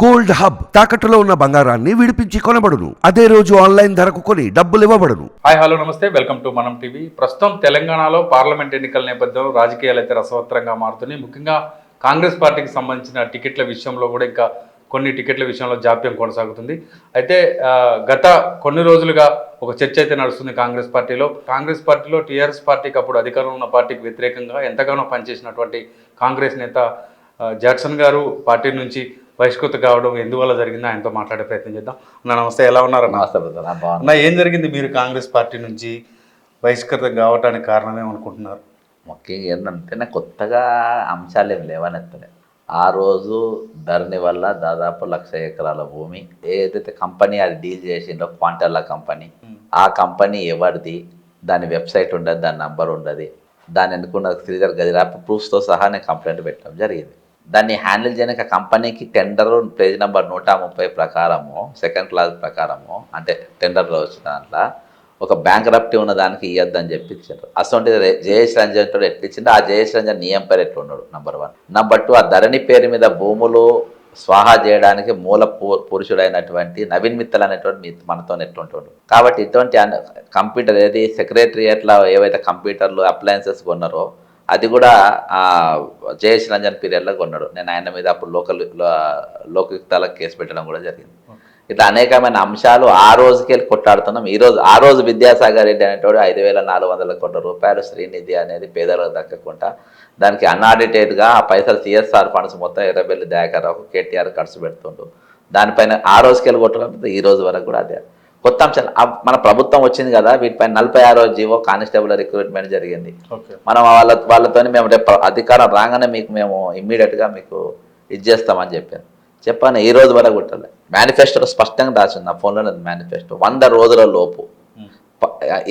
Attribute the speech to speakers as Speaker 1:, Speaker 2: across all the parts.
Speaker 1: Gold hub తాకట్టులో ఉన్న బంగారాన్ని విడిపించి కొనబడును. అదే రోజు ఆన్లైన్ ధరకు కొని డబ్బులు ఇవ్వబడును.
Speaker 2: Hi hello namaste. Welcome to మనం టీవీ. ప్రస్తుతం తెలంగాణలో పార్లమెంట్ ఎన్నికల నేపథ్యంలో రాజకీయాలు అయితే రసవత్తరంగా మారుతున్నాయి. ముఖ్యంగా కాంగ్రెస్ పార్టీకి సంబంధించిన టికెట్ల విషయంలో కూడా ఇంకా కొన్ని టికెట్ల విషయంలో జాప్యం కొనసాగుతుంది. అయితే గత కొన్ని రోజులుగా ఒక చర్చ అయితే నడుస్తుంది కాంగ్రెస్ పార్టీలో. కాంగ్రెస్ పార్టీలో టీఆర్ఎస్ పార్టీకి అప్పుడు అధికారంలో ఉన్న పార్టీకి వ్యతిరేకంగా ఎంతగానో పనిచేసినటువంటి కాంగ్రెస్ నేత జాక్సన్ గారు పార్టీ నుంచి బహిష్కృత కావడం ఎందువల్ల జరిగిందో ఆయనతో మాట్లాడే ప్రయత్నం చేద్దాం. అన్న నమస్తే ఎలా
Speaker 3: బ్రదర్ నా
Speaker 2: ఏం జరిగింది? మీరు కాంగ్రెస్ పార్టీ నుంచి బహిష్కృతం కావడానికి కారణం ఏమనుకుంటున్నారు?
Speaker 3: ముఖ్యంగా ఏంటంటే నాకు కొత్తగా అంశాలు ఏమి లేవనెత్తలే. ఆ రోజు ధరణి వల్ల దాదాపు లక్ష ఎకరాల భూమి ఏదైతే కంపెనీ అది డీల్ చేసిందో క్వాంటల్లా కంపెనీ. ఆ కంపెనీ ఎవరిది? దాని వెబ్సైట్ ఉండదు దాని నంబర్ ఉండదు. దాన్ని ఎన్నుకున్న శ్రీధర్ గదిరాప ప్రూఫ్స్తో సహా నేను కంప్లైంట్ పెట్టడం జరిగింది. దాన్ని హ్యాండిల్ చేయడానికి కంపెనీకి టెండర్ పేజ్ నెంబర్ నూట ముప్పై ప్రకారము సెకండ్ క్లాస్ ప్రకారము అంటే టెండర్లో వచ్చిన దాంట్లో ఒక బ్యాంక్ రప్టీ ఉన్న దానికి ఇవ్వద్దని చెప్పి ఇచ్చారు అసలు జయేష్ రంజన్ తోడు ఎట్లా ఆ జయేష్ రంజన్ నియం పేరు ఎట్లున్నాడు number number one number two ఆ ధరణి పేరు మీద భూములు స్వాహా చేయడానికి మూల పురుషుడైనటువంటి నవీన్ మిత్తల్ అనేటువంటి మనతో ఎట్లుంటాడు కాబట్టి ఇటువంటి కంప్యూటర్ ఏది సెక్రటరియట్లో ఏవైతే కంప్యూటర్లు అప్లయన్సెస్ కొన్నారో అది కూడా జయేష్ రంజన్ పీరియడ్లో కొన్నాడు. నేను ఆయన మీద అప్పుడు లోకల్ లోకయుక్తాలకు కేసు పెట్టడం కూడా జరిగింది. ఇట్లా అనేకమైన అంశాలు ఆ రోజుకి వెళ్ళి కొట్లాడుతున్నాం. ఈ రోజు ఆ రోజు విద్యాసాగర్ రెడ్డి అనేటోడు ఐదు వేల నాలుగు వందల కోట్ల రూపాయలు శ్రీనిధి అనేది పేదలకు దక్కకుండా దానికి అన్ఆడిటెడ్గా ఆ పైసలు సిఎస్ఆర్ ఫండ్స్ మొత్తం ఎర్రబెల్లి దయాకర్రావు కేటీఆర్ ఖర్చు పెడుతుండు. దానిపైన ఆ రోజుకి వెళ్ళి కొట్టడం ఈ రోజు వరకు కూడా అదే. కొత్త అంశాలు. మన ప్రభుత్వం వచ్చింది కదా వీటిపైన నలభై ఆరో జీవో కానిస్టేబుల్ రిక్రూట్మెంట్ జరిగింది. మనం వాళ్ళ వాళ్ళతో మేము రేపు అధికారం రాగానే మీకు మేము ఇమ్మీడియట్గా మీకు ఇది చేస్తామని చెప్పాను చెప్పాను ఈ రోజు వరకు కుట్టలే. మేనిఫెస్టోలో స్పష్టంగా రాసింది నా ఫోన్లో మేనిఫెస్టో. వంద రోజుల లోపు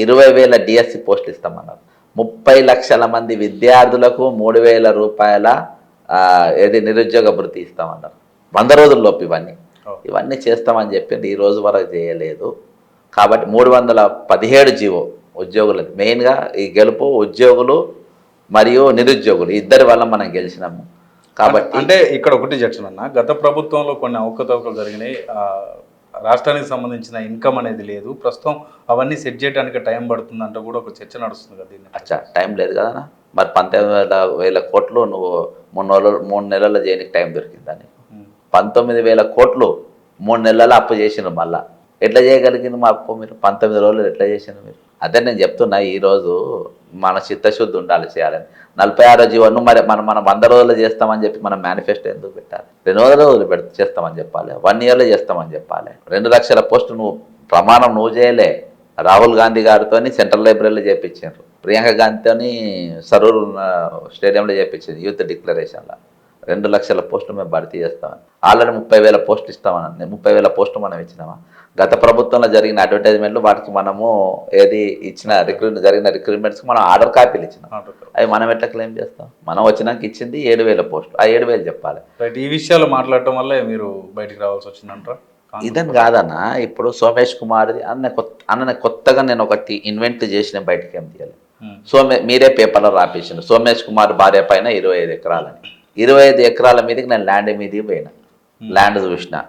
Speaker 3: ఇరవై వేల డిఎస్సి పోస్టులు ఇస్తామన్నారు. ముప్పై లక్షల మంది విద్యార్థులకు మూడు వేల రూపాయల ఏది నిరుద్యోగ భృతి ఇస్తామన్నారు. వంద రోజుల లోపు ఇవన్నీ. ఇవన్నీ చేస్తామని చెప్పింది ఈ రోజు వరకు చేయలేదు. కాబట్టి మూడు వందల పదిహేడు జీవో ఉద్యోగులది. మెయిన్గా ఈ గెలుపు ఉద్యోగులు మరియు నిరుద్యోగులు. ఇద్దరి వల్ల మనం గెలిచినాము. కాబట్టి
Speaker 2: అంటే ఇక్కడ ఒకటి అన్న. గత ప్రభుత్వంలో కొన్ని అవకతవకలు జరిగినాయి. రాష్ట్రానికి సంబంధించిన ఇన్కమ్ అనేది లేదు. ప్రస్తుతం అవన్నీ సెట్ చేయడానికి టైం పడుతుందంట కూడా ఒక చర్చ నడుస్తుంది కదా దీన్ని
Speaker 3: అచ్చా టైం లేదు కదా మరి పంతొమ్మిది వేల వేల కోట్లు నువ్వు మూడు నెలలు మూడు నెలల్లో చేయడానికి టైం దొరికిందని. పంతొమ్మిది వేల కోట్లు మూడు నెలలు అప్పు చేసిండ్రు మళ్ళా. ఎట్లా చేయగలిగింది మా అప్పు మీరు? పంతొమ్మిది రోజులు ఎట్లా చేసిండ్రు మీరు? అదే నేను చెప్తున్నా ఈరోజు మన చిత్తశుద్ధి ఉండాలి చేయాలని. నలభై ఆరో జీవన్ మరి మనం మనం వంద రోజులు చేస్తామని చెప్పి మనం మేనిఫెస్టో ఎందుకు పెట్టాలి? రెండు వందల రోజులు పెడ చేస్తామని చెప్పాలి. వన్ ఇయర్లో చేస్తామని చెప్పాలి. రెండు లక్షల పోస్టు నువ్వు ప్రమాణం నువ్వు చేయలే. రాహుల్ గాంధీ గారితో సెంట్రల్ లైబ్రరీలో చేపించారు ప్రియాంక గాంధీతో సరూర్ స్టేడియంలో చేపించింది యూత్ డిక్లరేషన్లో. రెండు లక్షల పోస్టులు మేము భర్తీ చేస్తామని. ఆల్రెడీ ముప్పై వేల పోస్టులు ఇస్తామని ముప్పై వేల పోస్టులు మనం ఇచ్చినామా? గత ప్రభుత్వంలో జరిగిన అడ్వర్టైజ్మెంట్లు వాటికి మనము ఏది ఇచ్చిన రిక్రూట్ జరిగిన రిక్రూట్మెంట్స్కి మనం ఆర్డర్ కాపీలు ఇచ్చినాం. అవి మనం ఎట్లా క్లెయిమ్ చేస్తాం? మనం వచ్చినాక ఇచ్చింది ఏడు వేల పోస్టులు ఆ ఏడు వేలు చెప్పాలి.
Speaker 2: రైట్ ఈ విషయాలు మాట్లాడటం వల్ల మీరు బయటికి రావాల్సి వచ్చిందంటారా?
Speaker 3: ఇదని కాదన్న ఇప్పుడు సోమేష్ కుమార్ది అన్న కొత్త అన్న కొత్తగా నేను ఒకటి ఇన్వెంట్ చేసిన బయటికి ఏం తీయాలి?
Speaker 2: ఉమ్.
Speaker 3: సోమే మీరే పేపర్లో రాపించిండు సోమేష్ కుమార్ భార్య పైన ఇరవై ఐదు ఎకరాలని. ఇరవై ఐదు ఎకరాల మీదకి నేను ల్యాండ్ మీదకి పోయినా. ల్యాండ్ చూసిన.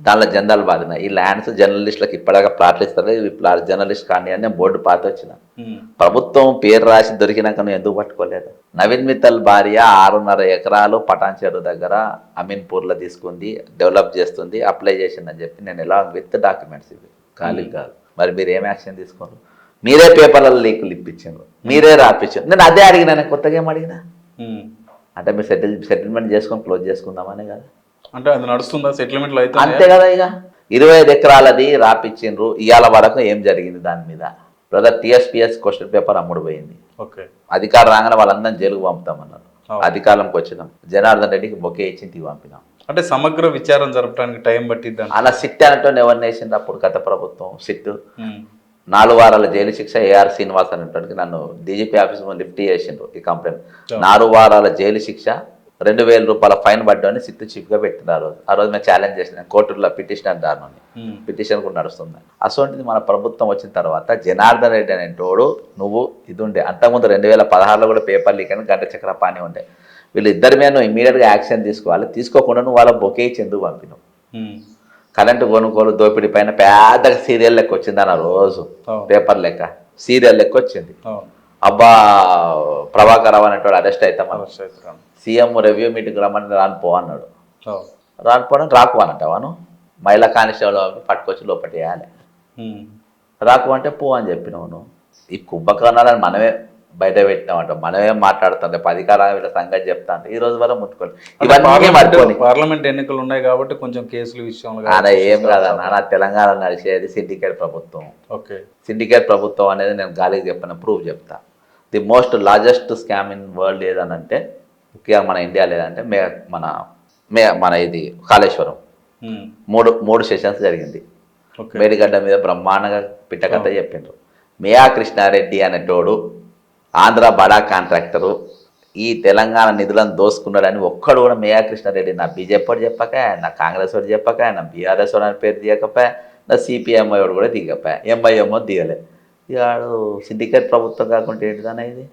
Speaker 3: దానిలో జెండాలు బాధిన. ఈ ల్యాండ్స్ జర్నలిస్టులకు ఇప్పటిదాకా ప్లాట్లు ఇస్తారు ఇవి ప్లా- జర్నలిస్ట్ కానీ అని నేను బోర్డు పాత వచ్చిన.
Speaker 2: ఉమ్.
Speaker 3: ప్రభుత్వం పేరు రాసి దొరికినాక నువ్వు ఎందుకు పట్టుకోలేదు? నవీన్ మిత్తల్ భార్య ఆరున్నర ఎకరాలు పటాన్చేరు దగ్గర అమీన్పూర్లో తీసుకుంది డెవలప్ చేస్తుంది అప్లై చేసిందని చెప్పి నేను ఎలా విత్ డాక్యుమెంట్స్ ఇవి? ఖాళీ కాదు. మరి మీరు ఏం యాక్షన్ తీసుకోరు మీరే పేపర్లలో లీకులు ఇప్పించారు. మీరే రాపించారు. నేను అదే అడిగినా నేను కొత్తగా ఏం అడిగినా. అంటే మీరు సెటిల్ సెటిల్మెంట్ చేసుకొని క్లోజ్ చేసుకుందామనే కదా.
Speaker 2: అంటే అది నడుస్తుందా? సెటిల్మెంట్లు అయితే
Speaker 3: అంతే కదా ఇక. ఇరవై ఐదు ఎకరాలది రాపిచ్చిండ్రు. ఇవాళ వరకు ఏం జరిగింది దాని మీద? బ్రదర్ టీఎస్పిఎస్ క్వశ్చన్ పేపర్ అమ్ముడు పోయింది.
Speaker 2: ఓకే.
Speaker 3: అధికారం రాగానే వాళ్ళందరినీ జైలుకు పంపుతామన్నారు. అధికారంకి వచ్చినాం. జనార్దన్ రెడ్డికి బొకే ఇచ్చి పంపినాం.
Speaker 2: అంటే సమగ్ర విచారం జరపడానికి టైం పట్టిద్దాం
Speaker 3: అలా సిట్ అనేటువంటి ఎవరిని వేసింది అప్పుడు గత ప్రభుత్వం. సిట్. నాలుగు వారాల జైలు శిక్ష ఏఆర్ శ్రీనివాస్ అనేటువంటి నన్ను డీజీపీ ఆఫీస్ లిఫ్ట్ చేసిండ్రు ఈ కంప్లైంట్ నాలుగు వారాల జైలు శిక్ష రెండు వేల రూపాయల ఫైన్ పడ్డామని సిట్ చీఫ్గా పెట్టినారు ఆ రోజు. మేము ఛాలెంజ్ చేసిన కోర్టులో పిటిషనర్ దారుని పిటిషన్ కూడా నడుస్తుంది. అసోంటిది మన ప్రభుత్వం వచ్చిన తర్వాత జనార్దన్ రెడ్డి అనేటోడు నువ్వు ఇది ఉండే. అంతకుముందు రెండు వేల పదహారులో కూడా పేపర్ లీక్ అని గంట చక్ర పాని ఉండే. వీళ్ళు ఇద్దరి మీద నువ్వు ఇమీడియట్గా యాక్షన్ తీసుకోవాలి. తీసుకోకుండా నువ్వు వాళ్ళ బొకే ఇచ్చి ఎందుకు పంపినావు. కరెంటు కొనుగోలు దోపిడీ పైన పెద్దగా సీరియల్ లెక్క వచ్చింది అన్న రోజు. పేపర్ లెక్క. సీరియల్ లెక్క వచ్చింది. అబ్బా ప్రభాకర్ రావు అనేటోడు అరెస్ట్
Speaker 2: అవుతున్నాను.
Speaker 3: సీఎం రివ్యూ మీటింగ్ రమ్మని రాను పో అన్నాడు.
Speaker 2: అవును.
Speaker 3: రాకపోవడం రాకు అనంటావాను మహిళా కానిస్టేబుల్ పట్టుకొచ్చి లోపల వేయాలి. రాకు అంటే పో అని చెప్పినావు నువ్వు. ఈ కుంభకర్ణాలను మనమే బయట పెట్టినామంట మనమే మాట్లాడుతాం రేపు అధికారాల వీళ్ళ సంగతి చెప్తా అంటే ఈ రోజు వరకు ముట్టుకోండి ఇవన్నీ
Speaker 2: పార్లమెంట్ ఎన్నికలు ఉన్నాయి కాబట్టి కొంచెం కేసుల విషయంలో కాబట్టి
Speaker 3: ఏం కాదన్న నా తెలంగాణ నడిచేది సిండికేట్ ప్రభుత్వం.
Speaker 2: ఓకే.
Speaker 3: సిండికేట్ ప్రభుత్వం అనేది నేను గాలికి చెప్పిన ప్రూఫ్ చెప్తా. The most largest scam in world ఏదనంటే ముఖ్యంగా మన ఇండియా లేదంటే మే మన మే మన ఇది కాళేశ్వరం. మూడు మూడు సెషన్స్ జరిగింది. మేడిగడ్డ మీద బ్రహ్మాండంగా పిట్టకథ చెప్పిండ్రు. మియా కృష్ణారెడ్డి అనేటోడు ఆంధ్ర బడా కాంట్రాక్టరు ఈ తెలంగాణ నిధులను దోసుకున్నాడని ఒక్కడు కూడా మియా కృష్ణారెడ్డి నా బీజేపీ వాడు చెప్పక నా కాంగ్రెస్ వాడు చెప్పక నా బీఆర్ఎస్ వాడు అని పేరు తీయకపోయా నా సిపిఎం వాడు కూడా దిగకపోయా ఎంఐఎంఓ దిగలే. ఇవాడు సిండికేట్ ప్రభుత్వం కాకుండా ఏంటిదన్నా ఇది.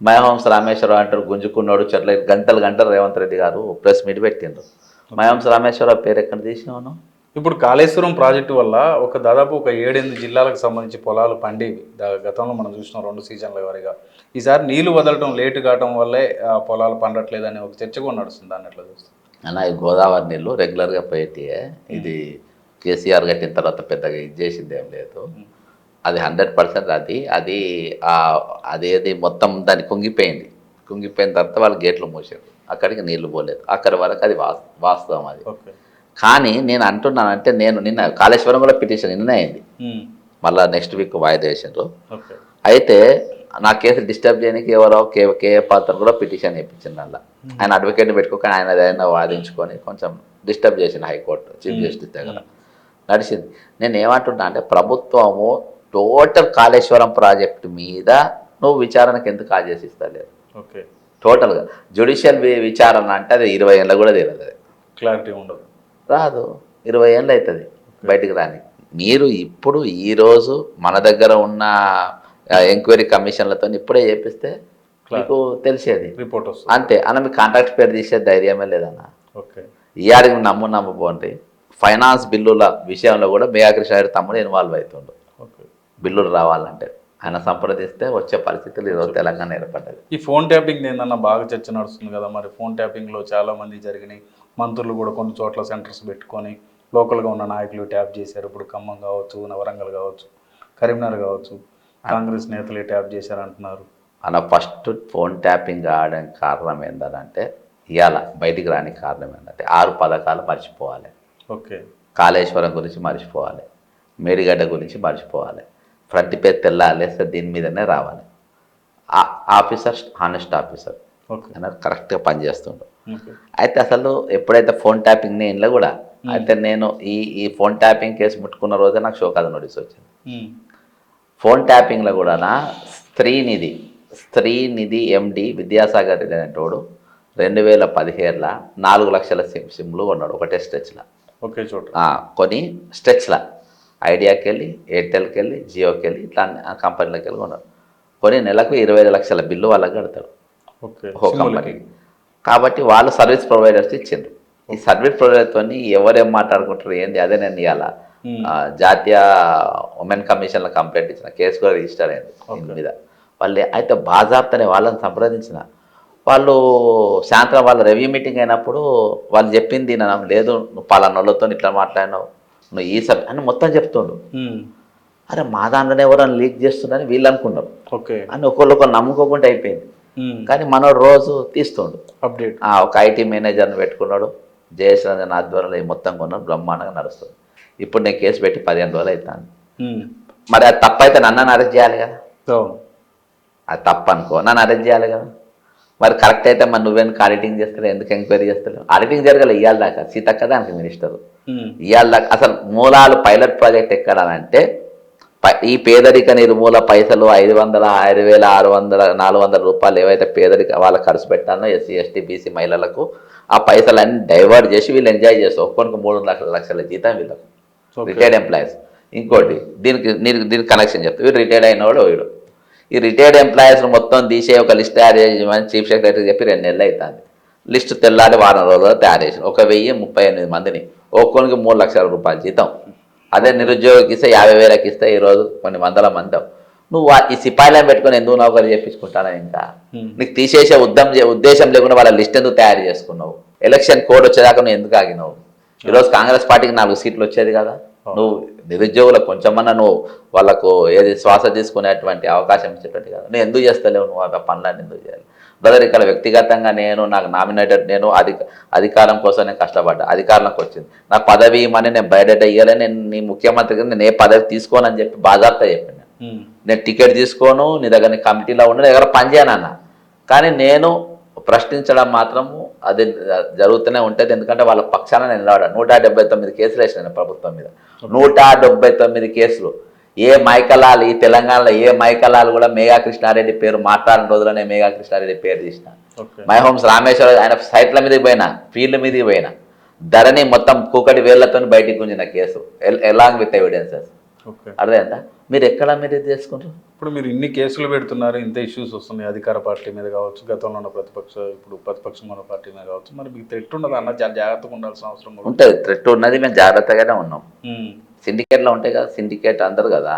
Speaker 3: మయహంస రామేశ్వరరావు అంటారు గుంజుకున్నాడు చెట్ల గంటలు గంటలు రేవంత్ రెడ్డి గారు ప్రెస్ మీట్ పెట్టిండ్రు. మయహంస రామేశ్వరరావు పేరు ఎక్కడ తీసినావు
Speaker 2: ఇప్పుడు కాళేశ్వరం ప్రాజెక్టు వల్ల ఒక దాదాపు ఒక ఏడెనిమిది జిల్లాలకు సంబంధించి పొలాలు పండేవి. గతంలో మనం చూసినాం రెండు సీజన్ల వారిగా. ఈసారి నీళ్ళు వదలటం లేటు కావటం వల్లే ఆ పొలాలు పండట్లేదని ఒక చర్చ కూడా నడుస్తుంది. అన్నట్లు చూస్తాం
Speaker 3: అన్న ఈ గోదావరి నీళ్ళు రెగ్యులర్గా పోయేటియే. ఇది కేసీఆర్ కట్టిన తర్వాత పెద్దగా ఇది చేసింది ఏం లేదు. అది హండ్రెడ్ పర్సెంట్ అది అది అదేది మొత్తం దాన్ని కుంగిపోయింది. కుంగిపోయిన తర్వాత వాళ్ళు గేట్లు మూసారు. అక్కడికి నీళ్ళు పోలేదు. అక్కడి వరకు అది వాస్ వాస్తవం అది.
Speaker 2: ఓకే.
Speaker 3: కానీ నేను అంటున్నానంటే నేను నిన్న కాళేశ్వరం కూడా పిటిషన్ నిన్న అయింది. మళ్ళీ నెక్స్ట్ వీక్ వాయిదా వేసిండ్రు
Speaker 2: ఓకే.
Speaker 3: అయితే నా కేసు డిస్టర్బ్ చేయడానికి ఎవరో కే కేఏ పాత్ర కూడా పిటిషన్ వేయించింది అలా ఆయన అడ్వకేట్ని పెట్టుకోక ఆయన ఏదైనా వాదించుకొని కొంచెం డిస్టర్బ్ చేసింది హైకోర్టు చీఫ్ జస్టిస్ దగ్గర. నడిచింది. నేను ఏమంటున్నా అంటే ప్రభుత్వము టోటల్ కాళేశ్వరం ప్రాజెక్టు మీద నువ్వు విచారణకు ఎందుకు ఆదేశిస్తలేదు
Speaker 2: ఓకే.
Speaker 3: టోటల్గా జ్యుడిషియల్ విచారణ అంటే అది ఇరవై ఏళ్ళ కూడా తెలియదు
Speaker 2: క్లారిటీ ఉండదు.
Speaker 3: రాదు. ఇరవై ఏళ్ళు అవుతుంది బయటికి రాని. మీరు ఇప్పుడు ఈరోజు మన దగ్గర ఉన్న ఎంక్వైరీ కమిషన్లతో ఇప్పుడే చేపిస్తే మీకు తెలిసేది.
Speaker 2: రిపోర్ట్ వస్తుంది.
Speaker 3: అంతే. అన్న మీ కాంట్రాక్ట్ పేరు తీసే ధైర్యమే లేదన్న.
Speaker 2: ఓకే.
Speaker 3: ఇయాడికి నమ్ము నమ్మపోండి ఫైనాన్స్ బిల్లుల విషయంలో కూడా మేఘాకృష్ణ గారి తమ్ముడు ఇన్వాల్వ్ అవుతుండు
Speaker 2: ఓకే.
Speaker 3: బిల్లులు రావాలంటే ఆయన సంప్రదిస్తే వచ్చే పరిస్థితులు ఈరోజు తెలంగాణ ఏర్పడ్డది.
Speaker 2: ఈ ఫోన్ ట్యాపింగ్ ఏందన్నా బాగా చర్చ నడుస్తుంది కదా మరి. ఫోన్ ట్యాపింగ్లో చాలా మంది జరిగినాయి. మంత్రులు కూడా కొన్ని చోట్ల సెంటర్స్ పెట్టుకొని లోకల్గా ఉన్న నాయకులు ట్యాప్ చేశారు. ఇప్పుడు ఖమ్మం కావచ్చు నవరంగల్ కావచ్చు కరీంనగర్ కావచ్చు కాంగ్రెస్ నేతలే ట్యాప్ చేశారు అంటున్నారు
Speaker 3: అలా ఫస్ట్ ఫోన్ ట్యాపింగ్ ఆడడానికి కారణం ఏంటంటే ఇవాళ బయటికి రాని కారణం ఏంటంటే ఆరు పథకాలు మర్చిపోవాలి.
Speaker 2: ఓకే.
Speaker 3: కాళేశ్వరం గురించి మర్చిపోవాలి. మేడిగడ్డ గురించి మర్చిపోవాలి. ఫ్రంట్ పేరు తెల్లాలేస్తే దీని మీదనే రావాలి. ఆ- ఆఫీసర్ హానెస్ట్ ఆఫీసర్.
Speaker 2: ఓకే.
Speaker 3: కరెక్ట్గా పనిచేస్తుండు.
Speaker 2: ఓకే
Speaker 3: అయితే అసలు ఎప్పుడైతే ఫోన్ ట్యాపింగ్ నేను కూడా అయితే నేను ఈ ఈ ఫోన్ ట్యాపింగ్ కేసు ముట్టుకున్న రోజే నాకు షోకాద నోటీస్ వచ్చింది. ఫోన్ ట్యాపింగ్లో కూడా స్త్రీనిధి స్త్రీనిధి ఎండి విద్యాసాగర్ రెడ్డి అనేటోడు రెండు వేల పదిహేడులో నాలుగు లక్షల సిమ్ సిమ్లు కొన్నాడు ఒకటే స్ట్రెచ్లో.
Speaker 2: ఓకే చోట.
Speaker 3: కొని స్ట్రెచ్లా. ఐడియాకి వెళ్ళి ఎయిర్టెల్కి వెళ్ళి జియోకి వెళ్ళి ఇట్లా కంపెనీలకు వెళ్ళి కొన్నాడు. కొని నెలకు ఇరవై ఐదు లక్షల బిల్లు వాళ్ళకి కడతాడు.
Speaker 2: ఓకే.
Speaker 3: ఓ కంపెనీ కాబట్టి వాళ్ళు సర్వీస్ ప్రొవైడర్స్ ఇచ్చిండ్రు. ఈ సర్వీస్ ప్రొవైడర్తో ఎవరేం మాట్లాడుకుంటారు ఏంది? అదే నేను ఇవాళ జాతీయ ఉమెన్ కమిషన్లో కంప్లైంట్ ఇచ్చిన కేసు కూడా రిజిస్టర్ అయింది దీని మీద. వాళ్ళు అయితే బాజాబ్తనే వాళ్ళని సంప్రదించిన. వాళ్ళు సాయంత్రం వాళ్ళ రివ్యూ మీటింగ్ అయినప్పుడు వాళ్ళు చెప్పింది నేను లేదు నువ్వు పలానా వాళ్ళతో ఇట్లా మాట్లాడినావు నువ్వు ఈ సబ్ అని మొత్తం చెప్తుండు. అరే మా దాంట్లోనే ఎవరైనా లీక్ చేస్తున్నారని వీళ్ళు అనుకున్నారు.
Speaker 2: ఓకే.
Speaker 3: అని ఒకళ్ళు ఒకళ్ళు నమ్ముకోకుండా అయిపోయింది. కానీ మనోడు రోజు తీస్తుండు.
Speaker 2: అప్డేట్
Speaker 3: ఒక ఐటీ మేనేజర్ని పెట్టుకున్నాడు జయేష్ రంజన్ ఆధ్వర్యంలో ఈ మొత్తం కొన్నాడు బ్రహ్మాండంగా నడుస్తుంది. ఇప్పుడు నేను కేసు పెట్టి పదిహేను రోజులు అవుతాను
Speaker 2: ఉమ్.
Speaker 3: మరి అది తప్పైతే నన్ను అరెస్ట్ చేయాలి కదా? అది తప్పు అనుకో నన్ను అరెస్ట్ చేయాలి కదా? మరి కరెక్ట్ అయితే మరి నువ్వెందుకు ఆడిటింగ్ చేస్తావు ఎందుకు ఎంక్వైరీ చేస్తావు ఆడిటింగ్ జరగాలి ఇవాళ దాకా సీతక్క దానికి మినిస్టర్.
Speaker 2: ఉమ్.
Speaker 3: ఇవాళ దాకా అసలు మూలాలు పైలట్ ప్రాజెక్ట్ ఎక్కడానంటే ప- ఈ పేదరిక నిర్మూల పైసలు ఐదు వందల ఐదు వేల ఆరు వందల నాలుగు వందల రూపాయలు ఏవైతే పేదరిక వాళ్ళకి ఖర్చు పెట్టానో ఎస్సీ ఎస్టీ బీసీ మహిళలకు ఆ పైసలన్నీ డైవర్ట్ చేసి వీళ్ళు ఎంజాయ్ చేస్తారు ఒక్కొక్కరికి మూడు లక్షల లక్షల జీతం వీళ్ళకు. Retired employees. ఇంకోటి దీనికి దీనికి దీనికి కనెక్షన్ చెప్తా. వీడు రిటైర్డ్ అయినవాడు వీడు. ఈ రిటైర్డ్ ఎంప్లాయీస్ మొత్తం తీసే ఒక లిస్ట్ తయారు చేయమని చీఫ్ సెక్రటరీ చెప్పి రెండు నెలలు అవుతుంది లిస్ట్ తెల్లారి వారం రోజుల్లో తయారు చేసిన ఒక వెయ్యి ముప్పై ఎనిమిది మందిని ఒక్కొనికి మూడు లక్షల రూపాయలు జీతం. అదే నిరుద్యోగికి ఇస్తే యాభై వేలకి ఇస్తే ఈరోజు కొన్ని వందల మంది. నువ్వు ఈ సిపాయిలను పెట్టుకొని ఎందుకు నౌకరు చేయించుకుంటానా ఇంకా. నీకు తీసేసే ఉద్దం ఉద్దేశం లేకుండా వాళ్ళ లిస్ట్ ఎందుకు తయారు చేసుకున్నావు? ఎలక్షన్ కోడ్ వచ్చేదాకా నువ్వు ఎందుకు ఆగినావు? ఈరోజు కాంగ్రెస్ పార్టీకి నాలుగు సీట్లు వచ్చేది కదా. నువ్వు నిరుద్యోగులకు కొంచెమన్నా నువ్వు వాళ్ళకు ఏది శ్వాస తీసుకునేటువంటి అవకాశం ఇచ్చేటువంటి కదా. నువ్వు ఎందుకు చేస్తలేవు? నువ్వు ఆ పనులన్నీ ఎందుకు చేయాలి? బ్రదర్ ఇక్కడ వ్యక్తిగతంగా నేను నాకు నామినేటెడ్ నేను అధిక అధికారం కోసం నేను కష్టపడ్డా. అధికారంలోకి వచ్చింది. నాకు పదవి ఇవ్వమని నేను బయట ఇయ్యాలని నేను నీ ముఖ్యమంత్రికి నేను ఏ పదవి తీసుకోనని చెప్పి బాధార్త చెప్పాను. నేను. టికెట్ తీసుకోను నీ దగ్గర నీ కమిటీలో ఉండి నీ దగ్గర పనిచేయను అన్న. కానీ నేను ప్రశ్నించడం మాత్రము అది జరుగుతూనే ఉంటుంది. ఎందుకంటే వాళ్ళ పక్షాన నేను నిలబడాను నూట డెబ్బై తొమ్మిది కేసులు వేసిన ప్రభుత్వం మీద. నూట డెబ్బై తొమ్మిది కేసులు. ఏ మైకలాలు ఈ తెలంగాణలో ఏ మైకలాలు కూడా మేఘా కృష్ణారెడ్డి పేరు మాట్లాడిన రోజులోనే మేఘా కృష్ణారెడ్డి పేరు తీసిన. మై హోమ్స్ రామేశ్వర ఆయన సైట్ల మీదకి పోయినా ఫీల్డ్ మీదకి పోయినా ధరని మొత్తం కూకటి వేళ్ళతో బయటికి గుంజిన కేసు. ఎలాంగ్ విత్ ఎవిడెన్సెస్ అర్థమైందా? మీరు ఎక్కడ మీరు ఇది చేసుకుంటారు?
Speaker 2: ఇప్పుడు మీరు ఇన్ని కేసులు పెడుతున్నారు ఇంత ఇష్యూస్ వస్తున్నాయి అధికార పార్టీ మీద కావచ్చు గతంలో ఉన్న ప్రతిపక్ష ఇప్పుడు ప్రతిపక్షం ఉన్న పార్టీ మీద కావచ్చు మరి మీకు థ్రెట్ ఉండదు అన్న జాగ్రత్తగా ఉండాల్సిన అవసరం.
Speaker 3: ఉంటుంది. థ్రెట్ ఉన్నది మేము జాగ్రత్తగానే ఉన్నాం. సిండికేట్లో ఉంటాయి కదా సిండికేట్ అందరు కదా.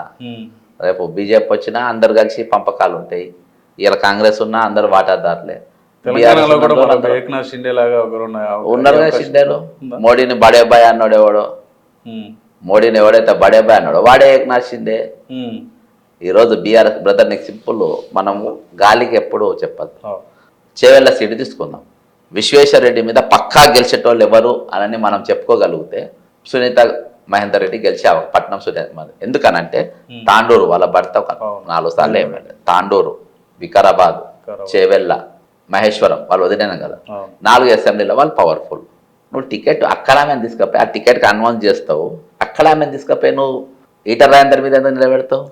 Speaker 3: రేపు బీజేపీ వచ్చినా అందరు కలిసి పంపకాలు ఉంటాయి ఇలా కాంగ్రెస్ ఉన్నా అందరు వాటాదారులే
Speaker 2: మన
Speaker 3: ఉన్నారు కదా షిండేలు? మోడీని బడే బాయ్ అన్నాడు ఎవడో. మోడీని ఎవడైతే బడే బాయ్ అన్నాడో వాడే ఏకనాథ్ షిండే. ఈరోజు బీఆర్ఎస్ బ్రదర్ నీకు సింపుల్ మనము గాలికి ఎప్పుడు చెప్పద్దు. చేవెళ్ళ సీటు తీసుకుందాం విశ్వేశ్వర రెడ్డి మీద పక్కా గెలిచేటోళ్ళు ఎవరు అని మనం చెప్పుకోగలిగితే సునీత మహేందర్ రెడ్డి గెలిచే పట్నం మహేందర్. ఎందుకనంటే. తాండూరు వాళ్ళ భర్త ఒక. నాలుగు సార్లు ఎమ్మెల్యే తాండూరు వికారాబాద్. చేవెళ్ళ మహేశ్వరం వాళ్ళు వదిలేను కదా. నాలుగు అసెంబ్లీలో వాళ్ళు పవర్ఫుల్ నువ్వు టికెట్ అక్కడ ఆమెను తీసుకపోయి ఆ టికెట్కి అన్వౌన్స్ చేస్తావు అక్కడ ఆమెను తీసుకపోయి నువ్వు ఈటర్ రాయందర్ మీద ఎందుకు నిలబెడతావు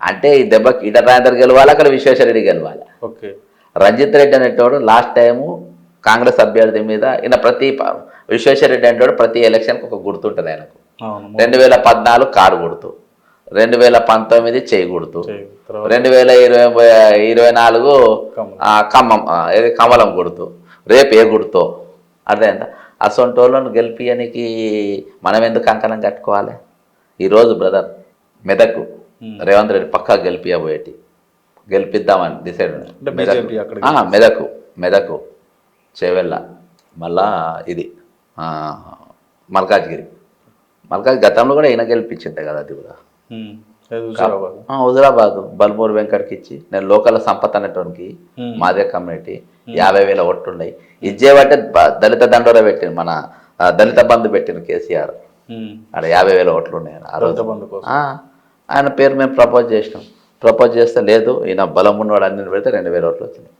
Speaker 3: అంటే ఈ దెబ్బకి ఈటర్ రాయందర్ గెలవాలి అక్కడ విశ్వేశ్వరరెడ్డి గెలవాలి
Speaker 2: ఓకే
Speaker 3: రంజిత్ రెడ్డి అనేటోడు లాస్ట్ టైము కాంగ్రెస్ అభ్యర్థి మీద ఈయన ప్రతి ప- విశ్వేశ్వర రెడ్డి అనేటోడు ప్రతి ఎలక్షన్కి ఒక గుర్తుంటుంది ఆయనకు. రెండు వేల పద్నాలుగు కారు గుర్తు. రెండు వేల పంతొమ్మిది చేయి గుర్తు. రెండు వేల ఇరవై ఇరవై నాలుగు ఖమ్మం కమలం గుర్తు. రేపు ఏ గుర్తో? అర్థమైందా అసొంటోళ్ళను గెలిపియనికి మనం ఎందుకు కంకణం కట్టుకోవాలి? ఈరోజు బ్రదర్ మెదకు
Speaker 2: Hmm.
Speaker 3: రేవంత్ రెడ్డి పక్కా గెలిపియబోయేటి గెలిపిద్దామని డిసైడ్
Speaker 2: అంటే అక్కడికి
Speaker 3: మెదకు మెదకు. చేవెళ్ళ. మళ్ళా ఇది. మల్కాజ్గిరి. మల్కాజ్ గతంలో కూడా ఈయన గెలిపించిందే కదా అది కూడా.
Speaker 2: హుజూరాబాద్.
Speaker 3: బల్మూరు వెంకట్కి ఇచ్చి నేను లోకల్ సంపత్ అనేటోనికి. మాదే కమ్యూనిటీ యాభై వేల ఓట్లున్నాయి. ఇచ్చేబట్టే బ- దళిత దండోర పెట్టిన మన దళిత బంధు పెట్టిన కేసీఆర్. ఆడ యాభై వేల ఓట్లు ఉన్నాయి ఆ రోజు. ఆయన పేరు మేము ప్రపోజ్ చేసినాం. ప్రపోజ్ చేస్తే లేదు ఈయన బలం ఉన్నవాడు అన్ని పెడితే రెండు వేల ఓట్లు వచ్చినాయి.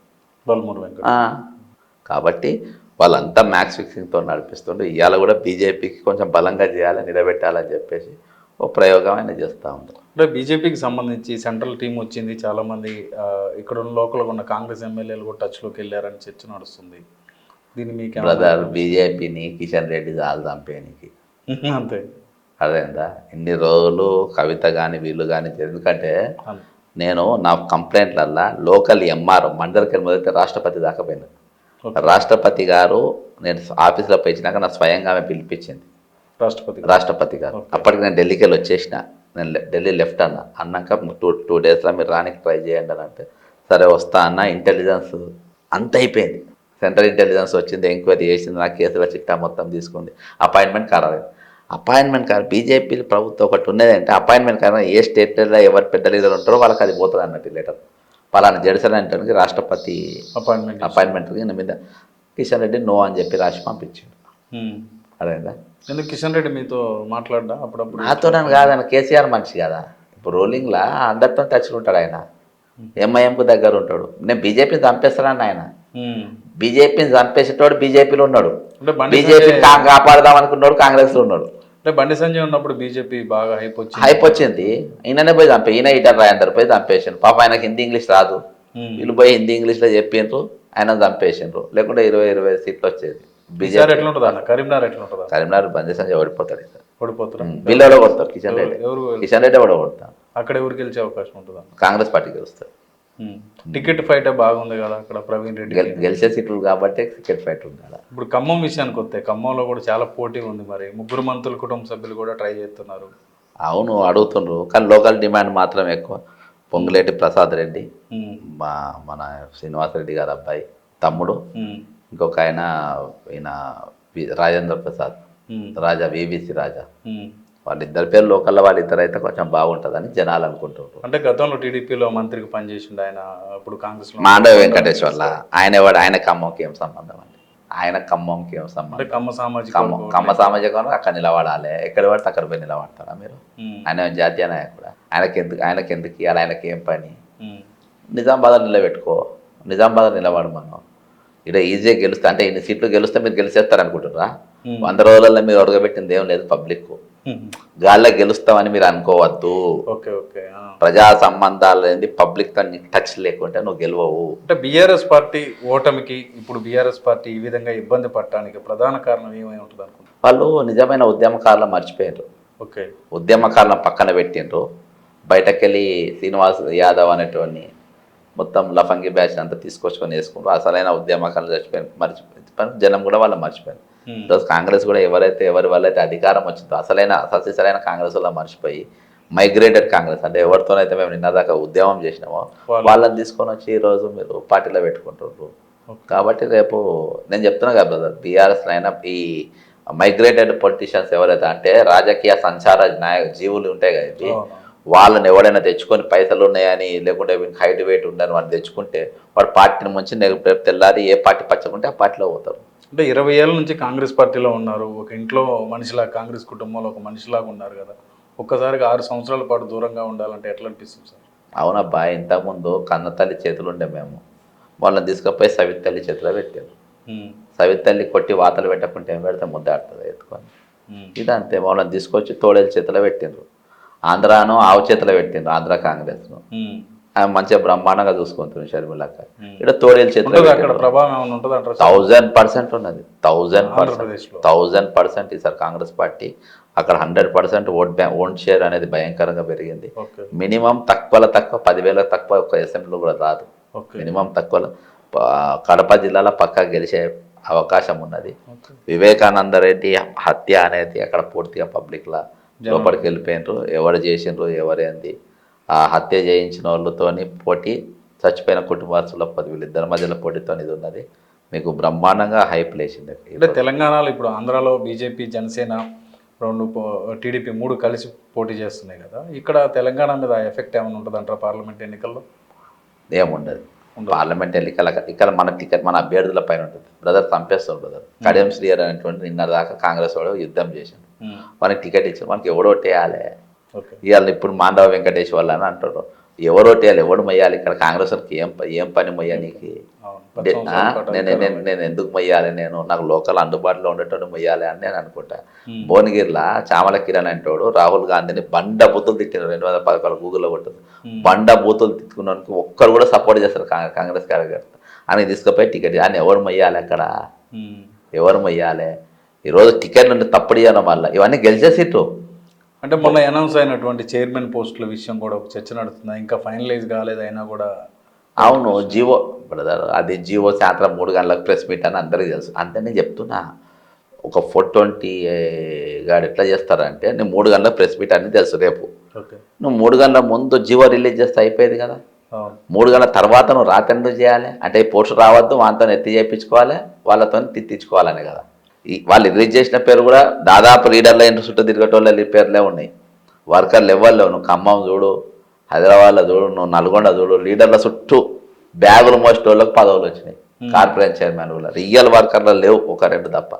Speaker 3: కాబట్టి వాళ్ళంతా మ్యాక్స్ ఫిక్సింగ్తో నడిపిస్తుండ్రు. ఇవాళ కూడా బీజేపీకి కొంచెం బలంగా చేయాలి నిలబెట్టాలని చెప్పేసి ఓ ప్రయోగం ఆయన చేస్తూ ఉంటారు
Speaker 2: అంటే బీజేపీకి సంబంధించి సెంట్రల్ టీం వచ్చింది చాలా మంది ఆ, ఇక్కడ ఉన్న లోకల్గా ఉన్న కాంగ్రెస్ ఎమ్మెల్యేలు కూడా టచ్లోకి వెళ్ళారని చర్చ నడుస్తుంది. దీన్ని మీకు
Speaker 3: బ్రదర్ బీజేపీని కిషన్ రెడ్డి చాలు చంపేయనికి
Speaker 2: అంతే.
Speaker 3: అదేందా? ఇన్ని రోజులు కవిత కానీ వీళ్ళు కానీ ఎందుకంటే. నేను నా కంప్లైంట్లల్లా లోకల్ ఎంఆర్ మండలికి మొదటి రాష్ట్రపతి దాకా పోయినా.
Speaker 2: ఓకే.
Speaker 3: రాష్ట్రపతి గారు నేను ఆఫీస్లో పోయించినాక నా స్వయంగా ఆమె పిలిపించింది.
Speaker 2: రాష్ట్రపతి.
Speaker 3: రాష్ట్రపతి గారు. అప్పటికి నేను ఢిల్లీకి వెళ్ళి వచ్చేసిన. నేను ఢిల్లీ లెఫ్ట్ అన్న. అన్నాక టూ టూ డేస్లో మీరు రానికి ట్రై చేయండి అని అంటే సరే వస్తా అన్న. ఇంటెలిజెన్స్ అంత అయిపోయింది. సెంట్రల్ ఇంటెలిజెన్స్ వచ్చింది ఎంక్వైరీ చేసింది నా కేసుల చిట్టా మొత్తం తీసుకుంది. అపాయింట్మెంట్ ఖరారు అపాయింట్మెంట్ కాదు బీజేపీ ప్రభుత్వం ఒకటి ఉన్నది అంటే అపాయింట్మెంట్ కారణం ఏ స్టేట్లో ఎవరు పెద్ద లీడర్ ఉంటారో వాళ్ళకి అది పోతుంది అన్నట్టు లెటర్. పలానా జడిసన్ అంటే రాష్ట్రపతి
Speaker 2: అపాయింట్మెంట్
Speaker 3: అపాయింట్మెంట్కి ఈయన మీద కిషన్ రెడ్డి నో అని చెప్పి రాసి పంపించాడు. అదేందా
Speaker 2: ఎందుకు కిషన్ రెడ్డి మీతో మాట్లాడ్డా అప్పుడప్పుడు?
Speaker 3: నాతో నేను కాదన్న కేసీఆర్ మనిషి కదా. ఇప్పుడు రోలింగ్లా అందరితో టచ్లో ఉంటాడు ఆయన. ఎంఐఎంకు దగ్గర ఉంటాడు. నేను బీజేపీని చంపేస్తానని ఆయన. బీజేపీని చంపేసేటోడు బీజేపీలో ఉన్నాడు. బీజేపీ కాపాడదాం అనుకున్నాడు కాంగ్రెస్లో ఉన్నాడు.
Speaker 2: అంటే బండి సంజయ్ ఉన్నప్పుడు బీజేపీ బాగా హైప్ వచ్చింది.
Speaker 3: హైప్ వచ్చింది. ఈయననే పోయి చంపే ఈయన ఇటర్ రాయందరు పోయి చంపేసిండు పాప ఆయనకి హిందీ ఇంగ్లీష్ రాదు. వీళ్ళు పోయి హిందీ ఇంగ్లీష్లో చెప్పిండ్రు ఆయన చంపేసిండ్రు. లేకుంటే ఇరవై ఇరవై సీట్లు వచ్చేది. బీజేపీ
Speaker 2: ఎట్లా ఉంటుందా అన్న? కరీంనగర్ ఎట్లా ఉంటుందా
Speaker 3: కరీంనగర్ బంద్ సంజయ్ ఓడిపోతాడు. ఇక
Speaker 2: ఓడిపోతారా
Speaker 3: వీళ్ళు కొడతారు కిషన్ రెడ్డి.
Speaker 2: ఎవరు
Speaker 3: కిషన్ రెడ్డి కూడా కొడతారు
Speaker 2: అక్కడ ఎవరు గెలిచే అవకాశం ఉంటుందా
Speaker 3: కాంగ్రెస్ పార్టీ గెలుస్తారు.
Speaker 2: టికెట్ ఫైట్ బాగుంది కదా అక్కడ ప్రవీణ్ రెడ్డి
Speaker 3: గెల్- గెలిచే సీట్లు కాబట్టి క్రికెట్ ఫైట్ ఉండాలి?
Speaker 2: ఇప్పుడు ఖమ్మం విషయానికి వస్తే ఖమ్మంలో కూడా చాలా పోటీ ఉంది మరి. ముగ్గురు మంత్రులు కుటుంబ సభ్యులు కూడా ట్రై చేస్తున్నారు.
Speaker 3: అవును అడుగుతుండ్రు. కానీ లోకల్ డిమాండ్ మాత్రం ఎక్కువ. పొంగులేటి ప్రసాద్ రెడ్డి. మా మన శ్రీనివాసరెడ్డి గారి అబ్బాయి తమ్ముడు. ఇంకొక ఆయన ఈయన రాజేంద్ర ప్రసాద్. రాజా వివిసి రాజా. వాళ్ళిద్దరి పేరు లోకల్లో వాళ్ళిద్దరు అయితే కొంచెం బాగుంటుందని జనాలు అనుకుంటున్నారు
Speaker 2: అంటే గతంలో టీడీపీలో మంత్రికి పనిచేసిండు ఆయన ఇప్పుడు కాంగ్రెస్
Speaker 3: మాండవ వెంకటేష్ వల్ల ఆయన వాడు ఆయన ఖమ్మంకి ఏం సంబంధం అండి? ఆయన ఖమ్మంకి ఏం సంబంధం?
Speaker 2: కమ్మ సామాజిక
Speaker 3: ఖమ్మం ఖమ్మ సామాజిక అక్కడ నిలబడాలి. ఎక్కడ పడితే అక్కడ పోయి నిలబడతారా మీరు. ఆయన జాతీయ నాయకుడు? ఆయనకి ఎందుకు ఆయనకి ఎందుకు ఇవ్వాలి ఆయనకి ఏం పని. నిజామాబాద్ నిలబెట్టుకో. నిజామాబాద్ నిలబడు మనం. ఇక్కడ ఈజీగా గెలుస్తా అంటే ఇన్ని సీట్లు గెలిస్తే మీరు గెలిచేస్తారు అనుకుంటున్నారా
Speaker 2: ఉమ్.
Speaker 3: వంద రోజులలో మీరు ఒడగబెట్టింది ఏం లేదు పబ్లిక్.
Speaker 2: ఉమ్.
Speaker 3: గాల్లో గెలుస్తామని మీరు అనుకోవద్దు.
Speaker 2: ఓకే ఓకే ఆ.
Speaker 3: ప్రజా సంబంధాలు అనేది పబ్లిక్తో టచ్ లేకుంటే నువ్వు గెలవవు.
Speaker 2: అంటే బీఆర్ఎస్ పార్టీ ఓటమికి ఇప్పుడు బీఆర్ఎస్ పార్టీ ఈ విధంగా ఇబ్బంది పడటానికి ప్రధాన కారణం ఏమై ఉంటుంది అనుకుంటున్నారు?
Speaker 3: వాళ్ళు నిజమైన ఉద్యమకారులు మర్చిపోయారు
Speaker 2: ఓకే.
Speaker 3: ఉద్యమకారులను పక్కన పెట్టిండ్రు. బయటకెళ్ళి శ్రీనివాస్ యాదవ్ అనేటువంటి మొత్తం లఫంగి బ్యాచ్ అంతా తీసుకొచ్చుకొని వేసుకుంటారు అసలైన ఉద్యమకారులు చచ్చిపోయారు మర్చిపోయారు జనం కూడా వాళ్ళు మర్చిపోయారు. ఈరోజు కాంగ్రెస్ కూడా ఎవరైతే ఎవరి వల్ల అయితే అధికారం వచ్చిందో అసలైన సరైన కాంగ్రెస్ వల్ల మర్చిపోయి మైగ్రేటెడ్ కాంగ్రెస్ అంటే ఎవరితోనైతే మేము నిన్నదాకా ఉద్యమం చేసినామో
Speaker 2: వాళ్ళు-
Speaker 3: వాళ్ళని తీసుకొని వచ్చి ఈరోజు మీరు పార్టీలో పెట్టుకుంటారు
Speaker 2: ఓకే.
Speaker 3: కాబట్టి రేపు నేను చెప్తున్నా కదా బ్రదర్ బీఆర్ఎస్ అయినా ఈ మైగ్రేటెడ్ పొలిటీషియన్స్ ఎవరైతే అంటే రాజకీయ సంచార నాయ జీవులు ఉంటాయి కదా ఇవి. వాళ్ళని ఎవడైనా తెచ్చుకొని పైసలు ఉన్నాయని లేకుంటే హైట్ వెయిట్ ఉందని వాడు తెచ్చుకుంటే వాడు పార్టీని ముంచి రేపు తెల్లారి ఏ పార్టీ పచ్చకుంటే ఆ పార్టీలో పోతారు
Speaker 2: అంటే ఇరవై ఏళ్ళ నుంచి కాంగ్రెస్ పార్టీలో ఉన్నారు. ఒక ఇంట్లో మనిషిలా కాంగ్రెస్ కుటుంబంలో ఒక మనిషిలాగా ఉన్నారు కదా. ఒక్కసారిగా ఆరు సంవత్సరాల పాటు దూరంగా ఉండాలంటే ఎట్లా అనిపిస్తుంది సార్?
Speaker 3: అవునబ్బా ఇంతకుముందు కన్నతల్లి చేతులు ఉండే మేము. వాళ్ళని తీసుకుపోయి సవితల్లి చేతిలో పెట్టారు.
Speaker 2: ఉమ్.
Speaker 3: సవితల్లి కొట్టి వాతలు పెట్టకుంటే ఏం పెడితే ముద్దాడుతుంది ఎత్తుకొని. ఇదంతే వాళ్ళని తీసుకొచ్చి తోడేలు చేతిలో పెట్టిండ్రు. ఆంధ్రాను ఆవు చేతిలో పెట్టిండ్రు ఆంధ్ర కాంగ్రెస్ను. ఆమె మంచిగా బ్రహ్మాండంగా చూసుకుంటుంది షర్మిలక్క. ఇక్కడ తోడేలు చేతిలో
Speaker 2: అంటారు
Speaker 3: థౌజండ్ పర్సెంట్ ఉన్నది. Thousand percent. థౌజండ్ పర్సెంట్ ఈసారి కాంగ్రెస్ పార్టీ. అక్కడ హండ్రెడ్ పర్సెంట్ ఓట్ బ్యా ఓట్ షేర్ అనేది భయంకరంగా పెరిగింది. మినిమం తక్కువలో తక్కువ పదివేల తక్కువ ఒక అసెంబ్లీలో కూడా రాదు. మినిమం తక్కువలో కడప జిల్లాలో పక్కా గెలిచే అవకాశం ఉన్నది. వివేకానంద రెడ్డి హత్య అనేది అక్కడ పూర్తిగా పబ్లిక్లా లోపలికి వెళ్ళిపోయినారు. ఎవరు చేసిండ్రు ఎవరేంది ఆ హత్య చేయించిన వాళ్ళతోని పోటీ చచ్చిపోయిన కుటుంబాస్తుల పది వీళ్ళిద్దరి మధ్యలో పోటీతో ఇది ఉన్నది మీకు బ్రహ్మాండంగా హైప్ లేచింది.
Speaker 2: అంటే తెలంగాణలో ఇప్పుడు ఆంధ్రాలో బీజేపీ జనసేన రెండు టీడీపీ మూడు కలిసి పోటీ చేస్తున్నాయి కదా. ఇక్కడ తెలంగాణ మీద ఎఫెక్ట్ ఏమైనా ఉంటుంది అంటారా పార్లమెంట్ ఎన్నికల్లో?
Speaker 3: ఏముండదు. పార్లమెంట్ ఎన్నికల ఇక్కడ మన టికెట్ మన అభ్యర్థుల పైన ఉంటుంది. బ్రదర్ చంపేస్తాడు బ్రదర్. కడియం శ్రీయర్ అనేటువంటి నిన్న దాకా కాంగ్రెస్ వాడు యుద్ధం చేశాడు. మనకి టికెట్ ఇచ్చారు. మనకి ఎవడోటేయాలి
Speaker 2: ఓకే
Speaker 3: ఇవాళ ఇప్పుడు మాండవ వెంకటేష్ వాళ్ళ అని అంటారు. ఎవరోటేయాలి ఎవడు మొయ్యాలి? ఇక్కడ కాంగ్రెస్ వాళ్ళకి ఏం ఏం పని మొయ్యా నీకు? నేను ఎందుకు మొయ్యాలి? నేను నాకు లోకల్ అందుబాటులో ఉండేటోడు మొయ్యాలి అని నేను అనుకుంటా. భువనగిరిలో చామల కిరణ్ అంటాడు రాహుల్ గాంధీని బండ బూతులు తిట్టినారు రెండు వందల పదకొండు గూగుల్లో కొట్టుంది. బండ బూతులు తిట్టుకున్నానికి ఒక్కరు కూడా సపోర్ట్ చేస్తారు కాంగ్రెస్ కార్యకర్త. అని తీసుకుపోయి టికెట్ అని ఎవరు మొయ్యాలి అక్కడ. ఎవరు మొయ్యాలి? ఈరోజు టికెట్ నుండి తప్పుడు ఇవ్వడం వల్ల ఇవన్నీ గెలిచే సీటు.
Speaker 2: అంటే మొన్న అనౌన్స్ అయినటువంటి చైర్మన్ పోస్టుల విషయం కూడా ఒక చర్చ నడుస్తుంది. ఇంకా ఫైనలైజ్ కాలేదు అయినా కూడా
Speaker 3: అవును జీవో బ్రదర్ అది జీవో సాయంత్రం మూడు గంటలకు ప్రెస్ మీట్ అని అందరికీ తెలుసు. అంతే నేను చెప్తున్నా ఒక ఫోర్ ట్వంటీ గాడు ఎట్లా చేస్తారంటే నేను మూడు గంటలకు ప్రెస్ మీట్ అని తెలుసు రేపు.
Speaker 2: ఓకే.
Speaker 3: నువ్వు మూడు గంటల ముందు జీవో రిలీజ్ చేస్తే అయిపోయేది కదా. మూడు గంటల తర్వాత నువ్వు రాత్రి ఎందుకు చేయాలి? అంటే పోస్ట్ రావద్దు వాళ్ళతో ఎత్తి చేయించుకోవాలి వాళ్ళతో తిట్టించుకోవాలనే కదా. వాళ్ళు రిలీజ్ చేసిన పేరు కూడా దాదాపు లీడర్ల ఇంటి చుట్టూ తిరిగేటోళ్ళ పేర్లే ఉన్నాయి. వర్కర్లు ఎవరు నువ్వు ఖమ్మం చూడు హైదరాబాద్లో చూడు నువ్వు నల్గొండ చూడు లీడర్ల చుట్టూ బ్యాగులు మోసేటోళ్ళకి పదవులు వచ్చినాయి. కార్పొరేషన్ చైర్మన్ కూడా. రియల్ వర్కర్లు లేవు ఒక రెండు తప్ప.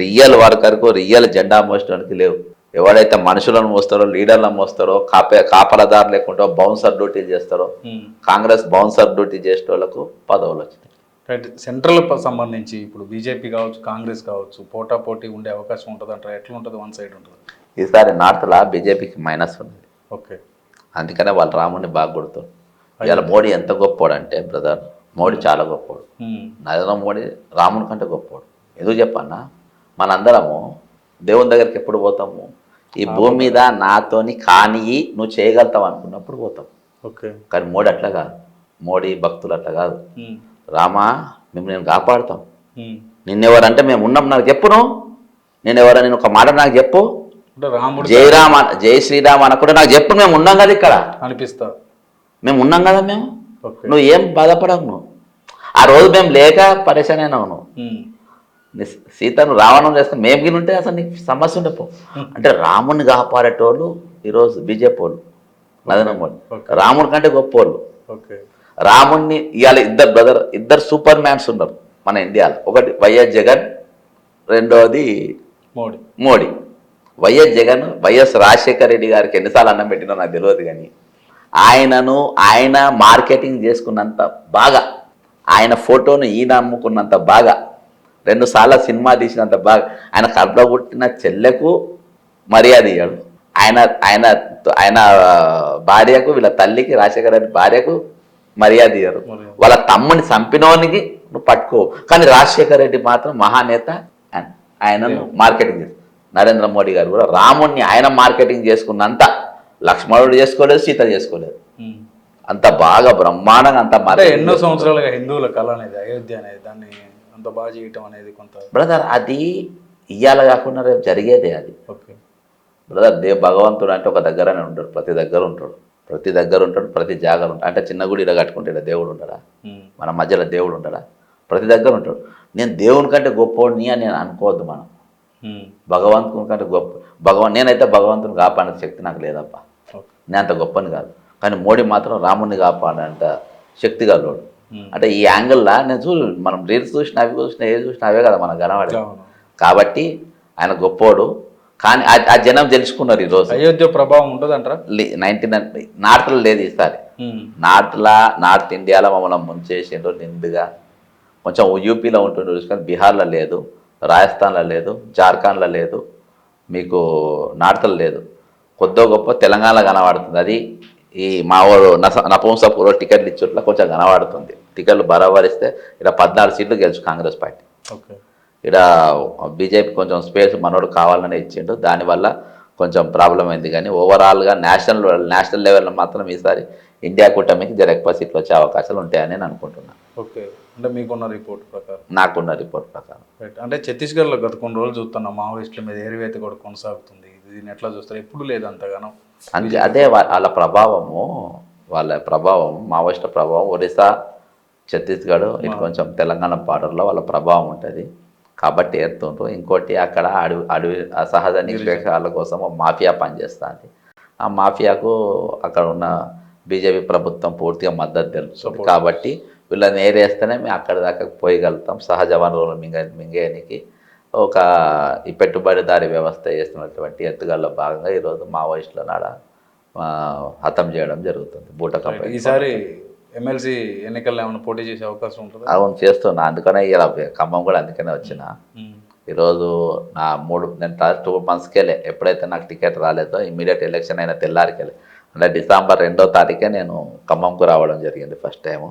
Speaker 3: రియల్ వర్కర్కు రియల్ జెండా మోసడానికి లేవు. ఎవడైతే మనుషులను మోస్తారో లీడర్లను మోస్తారో కాపే కాపలదారు లేకుంటే బౌన్సర్ డ్యూటీలు చేస్తారో. కాంగ్రెస్ బౌన్సర్ డ్యూటీ చేసే వాళ్ళకు పదవులు వచ్చినాయి.
Speaker 2: రైట్ సెంట్రల్ సంబంధించి ఇప్పుడు బీజేపీ కావచ్చు కాంగ్రెస్ కావచ్చు పోటా పోటీ ఉండే అవకాశం ఉంటుంది అంటారా ఎట్లా ఉంటుంది వన్ సైడ్ ఉంటుంది.
Speaker 3: ఈసారి నార్త్లో బీజేపీకి మైనస్ ఉంది.
Speaker 2: ఓకే.
Speaker 3: అందుకనే వాళ్ళు రాముడిని బాగా కొడుతారు ఇవాళ మోడీ ఎంత గొప్పోడు అంటే బ్రదర్ మోడీ చాలా గొప్పోడు. నరేంద్ర మోడీ రాముని కంటే గొప్పోడు. ఎందుకు చెప్పన్నా? మనందరము దేవుని దగ్గరికి ఎప్పుడు పోతాము? ఈ భూమి మీద నాతోని కానియి నువ్వు చేయగలుగుతావు అనుకున్నప్పుడు పోతాం.
Speaker 2: ఓకే.
Speaker 3: కానీ మోడీ అట్లా కాదు. మోడీ భక్తులు అట్లా కాదు. రామా మేము నేను కాపాడుతాం. నిన్నెవరంటే మేము ఉన్నాం నాకు చెప్పును. నేను ఎవరా నేను ఒక మాట నాకు చెప్పు.
Speaker 2: రాముడు
Speaker 3: జై రామ జై శ్రీరామ్ అనకుండా నాకు చెప్పు మేము ఉన్నాం కదా ఇక్కడ.
Speaker 2: అనిపిస్తా.
Speaker 3: మేము ఉన్నాం కదా మేము. నువ్వు ఏం బాధపడవు నువ్వు. ఆ రోజు మేము లేక పరేషాన్ అయినావు నువ్వు. సీతను రావణం చేస్తే మేము గిని ఉంటే అసలు నీకు సమస్య ఉండపో అంటే రాముడిని కాపాడేటోళ్ళు ఈరోజు బీజేపీ వాళ్ళు మోడీ.
Speaker 2: ఓకే.
Speaker 3: రాముడి కంటే గొప్ప వాళ్ళు. రాముడిని ఇవాళ ఇద్దరు బ్రదర్ ఇద్దరు సూపర్ మ్యాన్స్ ఉన్నారు మన ఇండియాలో. ఒకటి వైఎస్ జగన్ రెండోది
Speaker 2: మోడీ.
Speaker 3: మోడీ. వైఎస్ జగన్ వైఎస్ రాజశేఖర రెడ్డి గారికి ఎన్నిసార్లు అన్నం పెట్టినో నాకు తెలియదు కానీ ఆయనను ఆయన మార్కెటింగ్ చేసుకున్నంత బాగా ఆయన ఫోటోను ఈయన అమ్ముకున్నంత బాగా రెండు సార్లు సినిమా తీసినంత బాగా ఆయన కడుపులో పుట్టిన చెల్లెకు మర్యాద ఇయ్యాడు. ఆయన ఆయన ఆయన భార్యకు వీళ్ళ తల్లికి రాజశేఖర రెడ్డి భార్యకు మర్యాద ఇయ్యరు. వాళ్ళ తమ్ముని చంపినోనికి నువ్వు పట్టుకో. కానీ రాజశేఖర రెడ్డి మాత్రం మహానేత ఆయన- మార్కెటింగ్ చేస్తారు. నరేంద్ర మోడీ గారు కూడా రాముణ్ణి ఆయన మార్కెటింగ్ చేసుకున్నంత లక్ష్మణుడు చేసుకోలేదు సీత చేసుకోలేదు. అంత బాగా బ్రహ్మాండంగా అంత
Speaker 2: ఎన్నో సంవత్సరాలుగా హిందువుల కళ అనేది అయోధ్య అనేది దాన్ని అంత బాగా చేయటం అనేది కొంత
Speaker 3: బ్రదర్ అది ఇయ్యాల కాకుండా రేపు జరిగేదే అది.
Speaker 2: ఓకే.
Speaker 3: బ్రదర్ దే భగవంతుడు అంటే ఒక దగ్గరనే ఉంటాడు ప్రతి దగ్గర ఉంటాడు. ప్రతి దగ్గర ఉంటాడు ప్రతి జాగర ఉంటాడు. అంటే చిన్న గుడి ఇలా కట్టుకుంటే ఈడ దేవుడు ఉంటాడా? మన మధ్యలో దేవుడు ఉంటాడా? ప్రతి దగ్గర ఉంటాడు. నేను దేవుని కంటే గొప్పవాడిని అని నేను అనుకోవద్దు మనం. భగవంతుని కంటే గొప్ప భగవాన్ నేనైతే భగవంతుని కాపాడే శక్తి నాకు లేదప్పా. నేను అంత గొప్పని కాదు. కానీ మోడీ మాత్రం రాముడిని కాపాడేంత శక్తి గలవాడు. అంటే ఈ యాంగిల్లా నేను చూ మనం రీల్స్ చూసిన అవి చూసిన ఏది చూసినా అవే కదా మనకు కనబడే. కాబట్టి ఆయన గొప్పోడు కానీ ఆ- జనం తెలుసుకున్నారు ఈరోజు
Speaker 2: అయోధ్య ప్రభావం ఉంటుందంటారా?
Speaker 3: నైన్టీ నైన్ నార్త్లో లేదు ఈసారి. నార్త్లా నార్త్ ఇండియాలో మమ్మల్ని ముంచేసిండ్రు నిండుగా. కొంచెం యూపీలో ఉంటుండే చూసుకొని బీహార్లో లేదు రాజస్థాన్లో లేదు జార్ఖండ్లో లేదు మీకు నార్త్లో లేదు. కొద్దో గొప్ప తెలంగాణలో కనబడుతుంది. అది ఈ మా ఊరు నస నపుంసపూర్లో టికెట్లు ఇచ్చుట్లా కొంచెం కనబడుతుంది. టికెట్లు బరాబరిస్తే ఇలా పద్నాలుగు సీట్లు గెలుచు కాంగ్రెస్ పార్టీ.
Speaker 2: ఓకే.
Speaker 3: ఇక్కడ బీజేపీ కొంచెం స్పేస్ మనోడు కావాలని ఇచ్చిండు. దానివల్ల కొంచెం ప్రాబ్లం అయింది. కానీ ఓవరాల్గా నేషనల్ నేషనల్ లెవెల్లో మాత్రం ఈసారి ఇండియా కూటమికి జర ఎక్కువ సీట్లు వచ్చే అవకాశాలు ఉంటాయని నేను అనుకుంటున్నాను
Speaker 2: ఓకే. అంటే మీకున్న రిపోర్ట్ ప్రకారం?
Speaker 3: నాకున్న రిపోర్ట్ ప్రకారం.
Speaker 2: రైట్. అంటే ఛత్తీస్గఢ్లో గత కొన్ని రోజులు చూస్తున్నాం. మావోయిస్టుల మీద ఏరివేత కూడా కొనసాగుతుంది. దీన్ని ఎట్లా చూస్తారు? ఎప్పుడు లేదు అంతగానో.
Speaker 3: అంతే అదే వాళ్ళ ప్రభావము వాళ్ళ ప్రభావం మావోయిస్టుల ప్రభావం ఒరిస్సా ఛత్తీస్గఢ్ ఇటు కొంచెం తెలంగాణ బార్డర్లో వాళ్ళ ప్రభావం ఉంటుంది. కాబట్టి ఏరుతుండ్రు ఇంకోటి అక్కడ అడవి అడవి సహజ నిక్షేపాల కోసం మాఫియా పనిచేస్తుంది. ఆ మాఫియాకు అక్కడ ఉన్న బీజేపీ ప్రభుత్వం పూర్తిగా మద్దతు తెలుస్తుంది. కాబట్టి వీళ్ళని ఏరేస్తేనే మేము అక్కడి దాకా పోయగలుగుతాం. సహజ వనరులు మింగ మింగేయనికి ఒక ఈ పెట్టుబడిదారి వ్యవస్థ చేస్తున్నటువంటి ఎత్తుగల్లో భాగంగా ఈరోజు మావోయిస్టుల నాడ హతం చేయడం జరుగుతుంది. బూట కంపెనీ
Speaker 2: ఈసారి ఎమ్మెల్సీ ఎన్నికల్లో ఏమైనా పోటీ చేసే అవకాశం ఉంటుందా?
Speaker 3: అవును చేస్తున్నా అందుకనే ఇలా ఖమ్మం కూడా అందుకనే వచ్చిన. ఈరోజు నా మూడు నేను టూ మంత్స్కెళ్ళే ఎప్పుడైతే నాకు టికెట్ రాలేదో ఇమీడియట్ ఎలక్షన్ అయిన తెల్లారికెళ్ళి అంటే డిసెంబర్ రెండో తారీఖే నేను ఖమ్మంకు రావడం జరిగింది ఫస్ట్ టైము.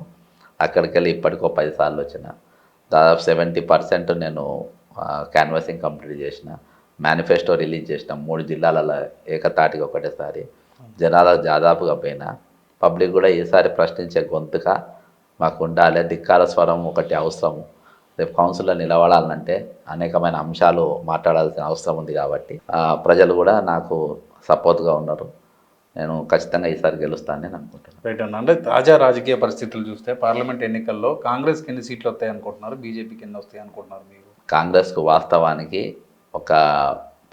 Speaker 3: అక్కడికి వెళ్ళి ఇప్పటికో పది సార్లు వచ్చిన. దాదాపు సెవెంటీ పర్సెంట్ నేను క్యాన్వాసింగ్ కంప్లీట్ చేసిన. మేనిఫెస్టో రిలీజ్ చేసిన. మూడు జిల్లాలలో ఏకతాటికి ఒకటేసారి. జనాలకు దాదాపుగా పోయినా. పబ్లిక్ కూడా ఈసారి ప్రశ్నించే గొంతుక మాకు ఉండాలి. ధిక్కార స్వరం ఒకటి అవసరము. రేపు కౌన్సిల్లో నిలబడాలంటే అనేకమైన అంశాలు మాట్లాడాల్సిన అవసరం ఉంది కాబట్టి ప్రజలు కూడా నాకు సపోర్ట్గా ఉన్నారు. నేను ఖచ్చితంగా ఈసారి గెలుస్తానని నేను అనుకుంటున్నాను.
Speaker 2: రైట్ అన్న. అంటే తాజా రాజకీయ పరిస్థితులు చూస్తే పార్లమెంట్ ఎన్నికల్లో కాంగ్రెస్కి ఎన్ని సీట్లు వస్తాయి అనుకుంటున్నారు బీజేపీకి ఎన్ని వస్తాయి అనుకుంటున్నారు మీరు?
Speaker 3: కాంగ్రెస్కు వాస్తవానికి ఒక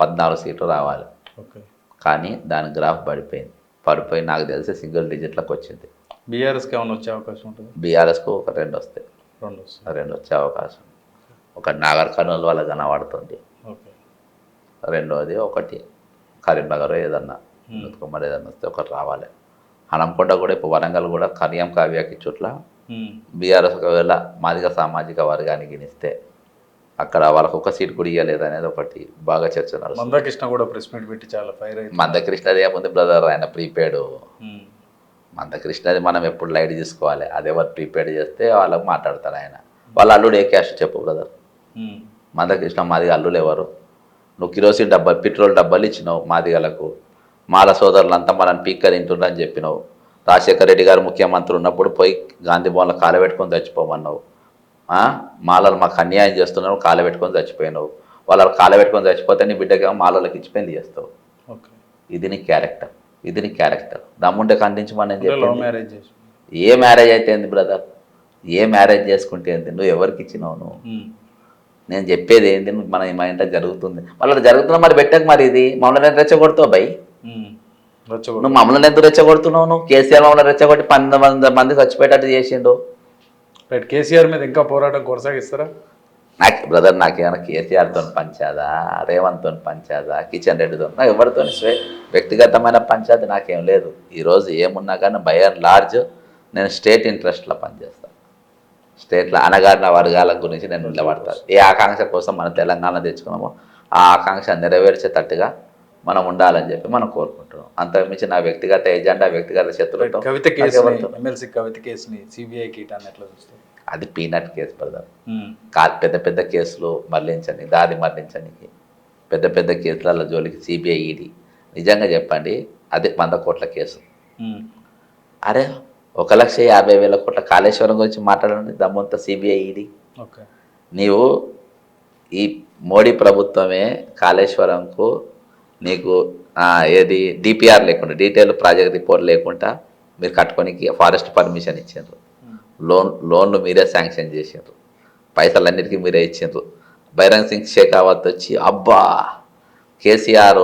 Speaker 3: పద్నాలుగు సీట్లు రావాలి.
Speaker 2: ఓకే.
Speaker 3: కానీ దాని గ్రాఫ్ పడిపోయింది. పడిపోయి నాకు తెలిసి సింగిల్ డిజిట్లకు వచ్చింది.
Speaker 2: బీఆర్ఎస్కి ఏమైనా వచ్చే అవకాశం ఉంటుంది?
Speaker 3: బీఆర్ఎస్కు ఒక రెండు వస్తాయి.
Speaker 2: రెండు వస్తాయి.
Speaker 3: రెండు వచ్చే అవకాశం. ఒక నాగర్ కర్నూలు వల్ల కనబడుతుంది. రెండోది ఒకటి కరీంనగర్ ఏదన్నా కుమ్మడి ఏదన్నా వస్తే ఒకటి రావాలి. హనంకొండ కూడా ఇప్పుడు వరంగల్ కూడా కరియం కావ్యాకి చుట్ల
Speaker 2: ఉమ్,
Speaker 3: బీఆర్ఎస్ ఒకవేళ మాదిగ సామాజిక వర్గానికి గినిస్తే అక్కడ వాళ్ళకు ఒక సీట్ కూడా ఇవ్వలేదు అనేది ఒకటి బాగా చర్చ
Speaker 2: మందాకృష్ణ కూడా ప్రెస్ మీట్ పెట్టి చాలా ఫైర్ అయితే
Speaker 3: మందకృష్ణది ఏముంది బ్రదర్ ఆయన ప్రీపెయిడ్ మందకృష్ణది మనం ఎప్పుడు లైట్ తీసుకోవాలి. అదేవరు ప్రీపెయిడ్ చేస్తే వాళ్ళకి మాట్లాడతారు ఆయన. వాళ్ళ అల్లుడు ఏ క్యాష్ చెప్పు బ్రదర్? మందకృష్ణ మాదిగ అల్లులు ఎవరు? నువ్వు కిరోసిన్ డబ్బా పెట్రోల్ డబ్బాలు ఇచ్చినావు మాదిగలకు మాల సోదరులంతా మనం పీక్క తింటుండ్రని చెప్పినావు. రాజశేఖర రెడ్డి గారు ముఖ్యమంత్రి ఉన్నప్పుడు పోయి గాంధీ భవన్లో కాలబెట్టుకొని చచ్చిపోమన్నావు? మాలలు మాకు అన్యాయం చేస్తున్నావు కాలబెట్టుకొని చచ్చిపోయినావు. వాళ్ళు కాలబెట్టుకొని చచ్చిపోతే నీ బిడ్డకేమో మాలలకు ఇచ్చి పెళ్ళి చేస్తావు. ఇది నీ క్యారెక్టర్ ఇది నీ క్యారెక్టర్. దమ్ముంటే ఖండించమని చెప్పి ఏ మ్యారేజ్ అయితే బ్రదర్? ఏ మ్యారేజ్ చేసుకుంటే ఏంది? నువ్వు ఎవరికి ఇచ్చినావు నువ్వు. నేను చెప్పేది ఏంది? మన మా ఇంట్లో జరుగుతుంది. మళ్ళీ జరుగుతున్నా మరి పెట్టకు మరి ఇది. మమ్మల్ని ఎంత రెచ్చగొడతావు బై. నువ్వు మమ్మల్ని ఎందుకు రెచ్చగొడుతున్నావు నువ్వు? కేసీఆర్ మమ్మల్ని రెచ్చగొట్టి పన్నెండు మంది మంది చచ్చిపోయేటట్టు చేసిండు.
Speaker 2: రైట్ కేసీఆర్ మీద ఇంకా పోరాటం కొనసాగిస్తారా?
Speaker 3: నాకు బ్రదర్ నాకేమైనా కేసీఆర్తో పంచాదా రేవంత్తో పంచాదా కిచెన్ రెడ్డితో నాకు ఎవరితో వ్యక్తిగతమైన పంచాది నాకేం లేదు. ఈరోజు ఏమున్నా కానీ బై అండ్ లార్జ్ నేను స్టేట్ ఇంట్రెస్ట్లో పనిచేస్తాను స్టేట్లో అనగారిన వర్గాల గురించి నేను నిలబడతాను ఏ ఆకాంక్ష కోసం మన తెలంగాణ తెచ్చుకున్నామో ఆ ఆకాంక్ష నెరవేర్చేటట్టుగా మనం ఉండాలని చెప్పి మనం కోరుకుంటున్నాం. అంతకుమించి నా వ్యక్తిగత ఎజెండా వ్యక్తిగత శత్రుత్వం
Speaker 2: కవిత ఎమ్మెల్సీ కవిత కేసుని ఎట్లా చూస్తారు?
Speaker 3: అది పీనట్ కేసు బ్రదర్.
Speaker 2: ఉమ్.
Speaker 3: కా పెద్ద పెద్ద కేసులు మరలించండి దారి మరలించడానికి పెద్ద పెద్ద కేసుల జోలికి సిబిఐ ఈడీ నిజంగా చెప్పండి అదే వంద కోట్ల కేసు. అరే ఒక లక్ష యాభై వేల కోట్ల కాళేశ్వరం గురించి మాట్లాడండి దమ్మంతా సిబిఐ ఈడీ
Speaker 2: ఓకే.
Speaker 3: నీవు ఈ మోడీ ప్రభుత్వమే కాళేశ్వరంకు నీకు ఆ, ఏది డిపిఆర్ లేకుండా డీటెయిల్ ప్రాజెక్ట్ రిపోర్ట్ లేకుండా మీరు కట్టుకోనికి ఫారెస్ట్ పర్మిషన్ ఇచ్చారు లోన్ లోన్లు మీరే శాంక్షన్ చేసిండ్రు. పైసలన్నిటికీ మీరే ఇచ్చిండ్రు. బైరంగ్ సింగ్ షేకావత్ వచ్చి అబ్బా కేసీఆర్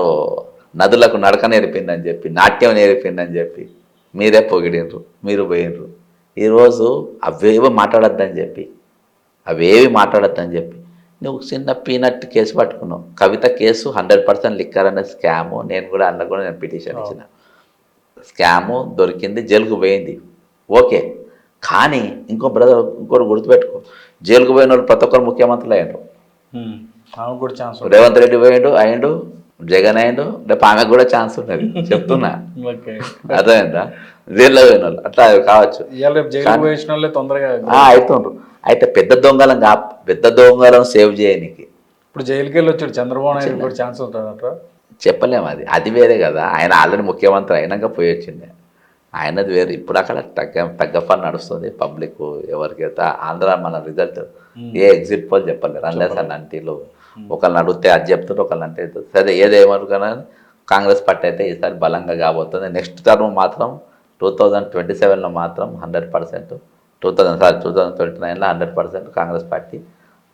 Speaker 3: నదులకు నడక నేర్పిందని చెప్పి నాట్యం నేర్పిందని చెప్పి మీరే పొగిడిండ్రు మీరు పోయినరు ఈరోజు అవేవో మాట్లాడొద్దని చెప్పి అవేవి మాట్లాడొద్దని చెప్పి నువ్వు చిన్న పీనట్ కేసు పట్టుకున్నావు. Kavitha case hundred percent liquor అనే స్కాము. నేను కూడా అందులో కూడా నేను పిటిషన్ ఇచ్చిన. స్కాము దొరికింది జైలుకు పోయింది. ఓకే. కానీ ఇంకో బ్రదర్ ఇంకోటి గుర్తుపెట్టుకో. జైలుకు పోయిన వాళ్ళు ప్రతి ఒక్కరు ముఖ్యమంత్రులు అయ్యారు
Speaker 2: ఉంది.
Speaker 3: రేవంత్ రెడ్డి పోయిండు అయిండు జగన్ అయిండు రేపు ఆమెకు కూడా ఛాన్స్ ఉన్నది. చెప్తున్నా. అర్థమైందా? జైల్లో పోయిన వాళ్ళు అట్లా కావచ్చు. అవుతుండ్రు అయితే పెద్ద దొంగలను కా పెద్ద దొంగలను సేవ్ చేయనికి
Speaker 2: ఇప్పుడు జైలుకి వెళ్ళి వచ్చాడు చంద్రబాబు నాయుడు కూడా ఛాన్స్ ఉంటుందట
Speaker 3: చెప్పలేము అది. అది వేరే కదా. ఆయన ఆల్రెడీ ముఖ్యమంత్రి అయినాక పోయి వచ్చిండే ఆయనది వేరు. ఇప్పుడు అక్కడ తగ్గ తగ్గ పని నడుస్తుంది. పబ్లిక్ ఎవరికైతే ఆంధ్ర మన రిజల్ట్ ఏ ఎగ్జిట్ పోల్ చెప్పలేరు. అన్లెస్ అన్న అంటీలు ఒకళ్ళని అడిగితే అది చెప్తుంటే ఒకళ్ళని అంటే. సరే ఏదేమనుకున్నా కాంగ్రెస్ పార్టీ అయితే ఈసారి బలంగా కాబోతుంది. నెక్స్ట్ టర్మ్ మాత్రం టూ థౌజండ్ ట్వంటీ సెవెన్లో మాత్రం hundred percent two thousand sorry two thousand twenty నైన్లో హండ్రెడ్ పర్సెంట్ కాంగ్రెస్ పార్టీ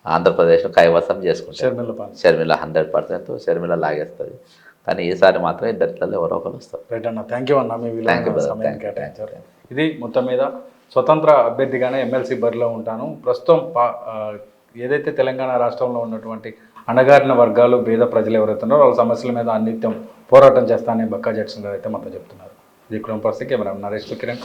Speaker 3: ఆంధ్రప్రదేశ్ను కైవసం చేసుకుంటారు
Speaker 2: షర్మిల
Speaker 3: హండ్రెడ్ పర్సెంట్ షర్మిల లాగేస్తుంది. కానీ ఈసారి మాత్రం ఇద్దరిలో ఎవరో ఒకరు వస్తారు.
Speaker 2: రైట్ అన్న థ్యాంక్ యూ అన్న మీ కేటాయించారు. ఇది మొత్తం మీద స్వతంత్ర అభ్యర్థిగానే ఎమ్మెల్సీ బరిలో ఉంటాను. ప్రస్తుతం పా- ఏదైతే తెలంగాణ రాష్ట్రంలో ఉన్నటువంటి అణగారిన వర్గాలు పేద ప్రజలు ఎవరైతే ఉన్నారో వాళ్ళ సమస్యల మీద అన్నిత్యం పోరాటం చేస్తానని బక్కా జడ్సన్ గారు అయితే మొత్తం చెప్తున్నారు. ఇది కుటుంబ పరిస్థితి కెమెరా నరేష్ కిరణ్